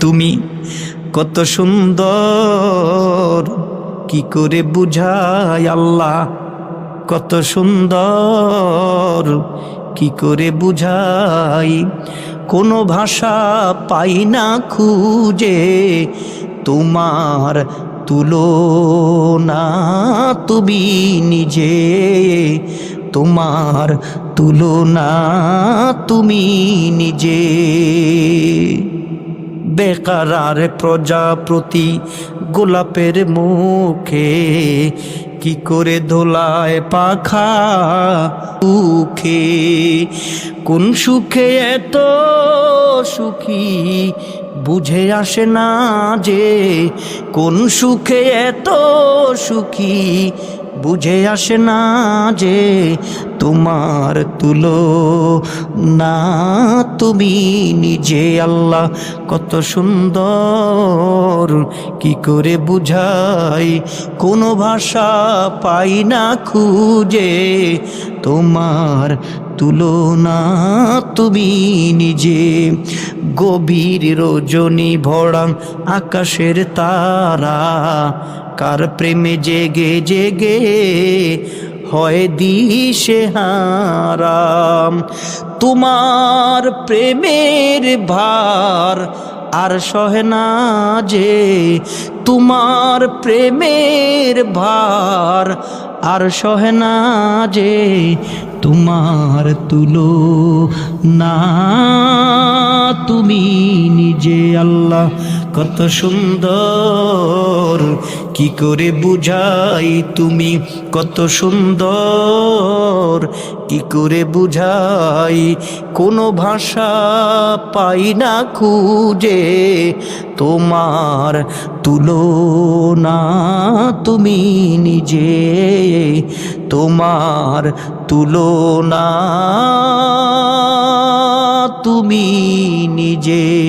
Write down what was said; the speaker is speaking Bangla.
তুমি কত সুন্দর, কি করে বুঝাই আল্লাহ? কত সুন্দর, কি করে বুঝাই কোনো ভাষা পাই না খুঁজে তোমার তুলনা। তুমি নিজে তোমার তুলনা, তুমি নিজে। বেকারার প্রজাপতি গোলাপের মুখে কি করে দোলায় পাখা সুখে কোন সুখে এত সুখী বুঝে আসে না যে কোন সুখে এত সুখী বুঝে আসে না যে তোমার তুলো। না, তুমি নিজে আল্লাহ, কত সুন্দর। কি করে বুঝাই? কোনো ভাষা পাই না খুঁজে। তোমার তুলনা তুমি নিজে। গভীর রজনী ভরা আকাশের তারা। কার প্রেমে জেগে জেগে হয় দিশে হারাম। তোমার প্রেমের ভার আর সহে না যে, তোমার প্রেমের ভার আর সহে না যে, তোমার তুলো না তুমি নিজে আল্লাহ কত সুন্দর। কি করে বুঝাই তুমি কত সুন্দর? কি করে বুঝাই কোনো ভাষা পাই না খুঁজে। তোমার তুলনা তুমি নিজে। তোমার তুলনা তুমি নিজে।